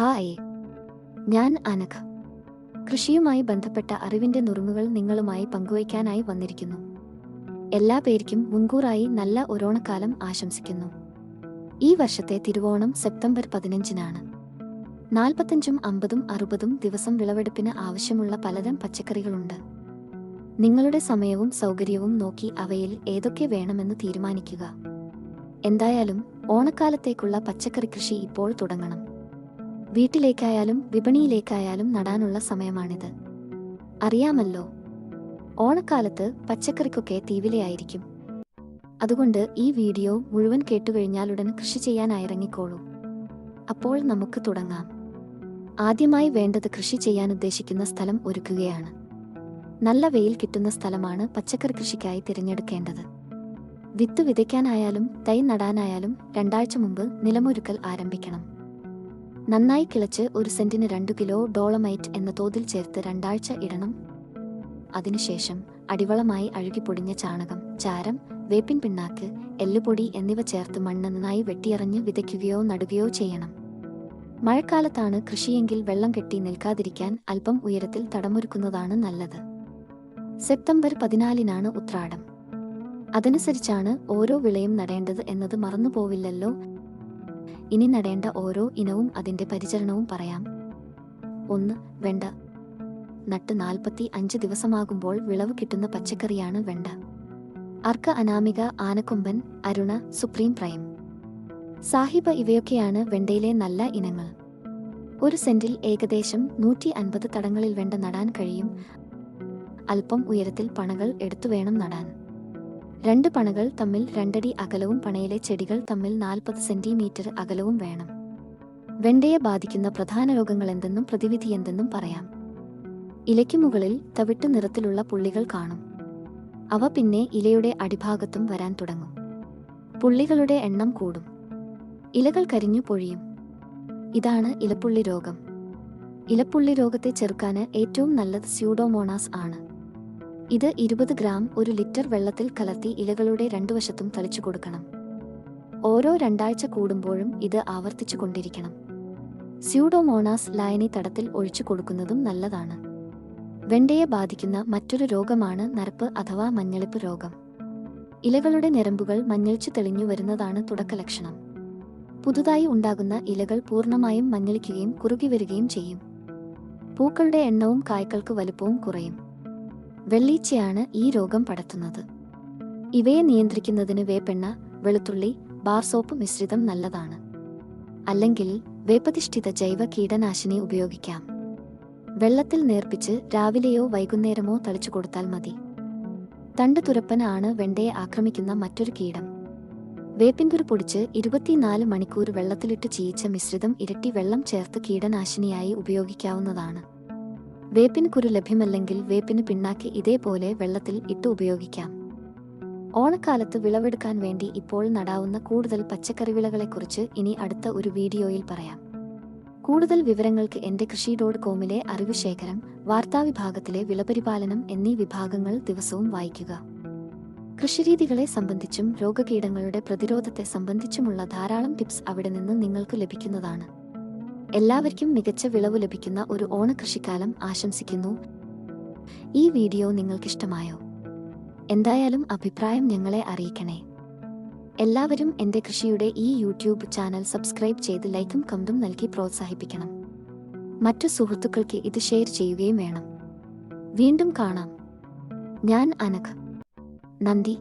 Hi. ഞാൻ അനഘ. കൃഷിയുമായി ബന്ധപ്പെട്ട അറിവിന്റെ നുറുങ്ങുകൾ നിങ്ങളുമായി പങ്കുവയ്ക്കാനായി വന്നിരിക്കുന്നു. എല്ലാ പേർക്കും മുൻകൂറായി നല്ല ഒരോണക്കാലം ആശംസിക്കുന്നു. ഈ വർഷത്തെ തിരുവോണം സെപ്റ്റംബർ പതിനഞ്ചിനാണ്. നാൽപ്പത്തഞ്ചും അമ്പതും അറുപതും ദിവസം വിളവെടുപ്പിന് ആവശ്യമുള്ള പലതരം പച്ചക്കറികളുണ്ട്. നിങ്ങളുടെ സമയവും സൗകര്യവും നോക്കി അവയിൽ ഏതൊക്കെ വേണമെന്ന് തീരുമാനിക്കുക. എന്തായാലും ഓണക്കാലത്തേക്കുള്ള പച്ചക്കറി കൃഷി ഇപ്പോൾ തുടങ്ങണം. വീട്ടിലേക്കായാലും വിപണിയിലേക്കായാലും നടാനുള്ള സമയമാണിത്. അറിയാമല്ലോ ഓണക്കാലത്ത് പച്ചക്കറിക്കൊക്കെ തീവിലയായിരിക്കും. അതുകൊണ്ട് ഈ വീഡിയോ മുഴുവൻ കേട്ടുകഴിഞ്ഞാലുടൻ കൃഷി ചെയ്യാനായി ഇറങ്ങിക്കോളൂ അപ്പോൾ നമുക്ക് തുടങ്ങാം. ആദ്യമായി വേണ്ടത് കൃഷി ചെയ്യാൻ ഉദ്ദേശിക്കുന്ന സ്ഥലം ഒരുക്കുകയാണ്. നല്ല വെയിൽ കിട്ടുന്ന സ്ഥലമാണ് പച്ചക്കറി കൃഷിക്കായി തിരഞ്ഞെടുക്കേണ്ടത്. വിത്ത് വിതയ്ക്കാനായാലും തൈ നടാനായാലും രണ്ടാഴ്ച മുമ്പ് നിലമൊരുക്കൽ ആരംഭിക്കണം. നന്നായി കിളച്ച് ഒരു സെന്റിന് രണ്ടു കിലോ ഡോളമൈറ്റ് എന്ന തോതിൽ ചേർത്ത് രണ്ടാഴ്ച ഇടണം. അതിനുശേഷം അടിവളമായി അഴുകിപ്പൊടിഞ്ഞ ചാണകം ചാരം വേപ്പിൻ പിണ്ണാക്ക് എല്ലുപൊടി എന്നിവ ചേർത്ത് മണ്ണ് നന്നായി വെട്ടിയറിഞ്ഞ് വിതയ്ക്കുകയോ നടുകയോ ചെയ്യണം. മഴക്കാലത്താണ് കൃഷിയെങ്കിൽ വെള്ളം കെട്ടി നിൽക്കാതിരിക്കാൻ അല്പം ഉയരത്തിൽ തടമൊരുക്കുന്നതാണ് നല്ലത്. സെപ്റ്റംബർ പതിനാലിനാണ് ഉത്രാടം. അതനുസരിച്ചാണ് ഓരോ വിളയും നടേണ്ടത് എന്നത് മറന്നുപോവില്ലല്ലോ. ഇനി നടേണ്ട ഓരോ ഇനവും അതിന്റെ പരിചരണവും പറയാം. ഒന്ന് വെണ്ട. നട്ട് നാൽപ്പത്തി അഞ്ച് ദിവസമാകുമ്പോൾ വിളവ് കിട്ടുന്ന പച്ചക്കറിയാണ് വെണ്ട. Arka Anamika Anakkomban Aruna supreme prime. സാഹിബ ഇവയൊക്കെയാണ് വെണ്ടയിലെ നല്ല ഇനങ്ങൾ. ഒരു സെന്റിൽ ഏകദേശം നൂറ്റി അൻപത് തടങ്ങളിൽ വെണ്ട നടാൻ കഴിയും. അല്പം ഉയരത്തിൽ പണകൾ എടുത്തു വേണം നടാൻ. രണ്ട് പണകൾ തമ്മിൽ രണ്ടടി അകലവും പണയിലെ ചെടികൾ തമ്മിൽ നാൽപ്പത് സെന്റിമീറ്റർ അകലവും വേണം. വെണ്ടയെ ബാധിക്കുന്ന പ്രധാന രോഗങ്ങൾ എന്തെന്നും പറയാം. ഇലയ്ക്ക് മുകളിൽ തവിട്ട് നിറത്തിലുള്ള പുള്ളികൾ കാണും. അവ പിന്നെ ഇലയുടെ അടിഭാഗത്തും വരാൻ തുടങ്ങും. പുള്ളികളുടെ എണ്ണം കൂടും. ഇലകൾ കരിഞ്ഞു പൊഴിയും. ഇതാണ് ഇലപ്പുള്ളി രോഗം. ഇലപ്പുള്ളി രോഗത്തെ ചെറുക്കാന് ഏറ്റവും നല്ലത് സ്യൂഡോമോണാസ് ആണ്. ഇത് ഇരുപത് ഗ്രാം ഒരു ലിറ്റർ വെള്ളത്തിൽ കലർത്തി ഇലകളുടെ രണ്ടു വശത്തും തളിച്ചു കൊടുക്കണം. ഓരോ രണ്ടാഴ്ച കൂടുമ്പോഴും ഇത് ആവർത്തിച്ചു കൊണ്ടിരിക്കണം. സ്യൂഡോമോണാസ് ലായനി തടത്തിൽ ഒഴിച്ചു കൊടുക്കുന്നതും നല്ലതാണ്. വെണ്ടയെ ബാധിക്കുന്ന മറ്റൊരു രോഗമാണ് നരപ്പ് അഥവാ മഞ്ഞളിപ്പ് രോഗം. ഇലകളുടെ ഞരമ്പുകൾ മഞ്ഞളിച്ചു തെളിഞ്ഞു വരുന്നതാണ് തുടക്കലക്ഷണം പുതുതായി ഉണ്ടാകുന്ന ഇലകൾ പൂർണമായും മഞ്ഞളിക്കുകയും കുറുകി വരികയും ചെയ്യും. പൂക്കളുടെ എണ്ണവും കായ്ക്കൾക്ക് വലുപ്പവും കുറയും. വെള്ളീച്ചയാണ് ഈ രോഗം പടത്തുന്നത്. ഇവയെ നിയന്ത്രിക്കുന്നതിന് വേപ്പെണ്ണ വെളുത്തുള്ളി ബാർ സോപ്പ് മിശ്രിതം നല്ലതാണ്. അല്ലെങ്കിൽ വേപ്പതിഷ്ഠിത ജൈവ കീടനാശിനി ഉപയോഗിക്കാം. വെള്ളത്തിൽ നേർപ്പിച്ച് രാവിലെയോ വൈകുന്നേരമോ തളിച്ചു കൊടുത്താൽ മതി. തണ്ട് തുരപ്പനാണ് വെണ്ടയെ ആക്രമിക്കുന്ന മറ്റൊരു കീടം. വേപ്പിൻകുരു പൊടിച്ച് ഇരുപത്തിനാല് മണിക്കൂർ വെള്ളത്തിലിട്ട് ചീയിച്ച മിശ്രിതം ഇരട്ടി വെള്ളം ചേർത്ത് കീടനാശിനിയായി ഉപയോഗിക്കാവുന്നതാണ്. വേപ്പിന് കുരു ലഭ്യമല്ലെങ്കിൽ വേപ്പിന് പിണ്ണാക്കി ഇതേപോലെ വെള്ളത്തിൽ ഇട്ട് ഉപയോഗിക്കാം. ഓണക്കാലത്ത് വിളവെടുക്കാൻ വേണ്ടി ഇപ്പോൾ നടാവുന്ന കൂടുതൽ പച്ചക്കറി വിളകളെക്കുറിച്ച് ഇനി അടുത്ത ഒരു വീഡിയോയിൽ പറയാം. കൂടുതൽ വിവരങ്ങൾക്ക് എന്റെ കൃഷി ഡോട്ട് കോമിലെ അറിവ് ശേഖരം വാർത്താവിഭാഗത്തിലെ വിളപരിപാലനം എന്നീ വിഭാഗങ്ങൾ ദിവസവും വായിക്കുക. കൃഷിരീതികളെ സംബന്ധിച്ചും രോഗകീടങ്ങളുടെ പ്രതിരോധത്തെ സംബന്ധിച്ചുമുള്ള ധാരാളം ടിപ്സ് അവിടെ നിന്ന് നിങ്ങൾക്ക് ലഭിക്കുന്നതാണ്. എല്ലാവർക്കും മികച്ച വിളവ് ലഭിക്കുന്ന ഒരു ഓണകൃഷിക്കാലം ആശംസിക്കുന്നു. ഈ വീഡിയോ നിങ്ങൾക്കിഷ്ടമായോ? എന്തായാലും അഭിപ്രായം ഞങ്ങളെ അറിയിക്കണേ. എല്ലാവരും എന്റെ കൃഷിയുടെ ഈ യൂട്യൂബ് ചാനൽ സബ്സ്ക്രൈബ് ചെയ്ത് ലൈക്കും കമന്റും നൽകി പ്രോത്സാഹിപ്പിക്കണം. മറ്റു സുഹൃത്തുക്കൾക്ക് ഇത് ഷെയർ ചെയ്യുകയും വേണം. വീണ്ടും കാണാം. ഞാൻ അനഘ. നന്ദി.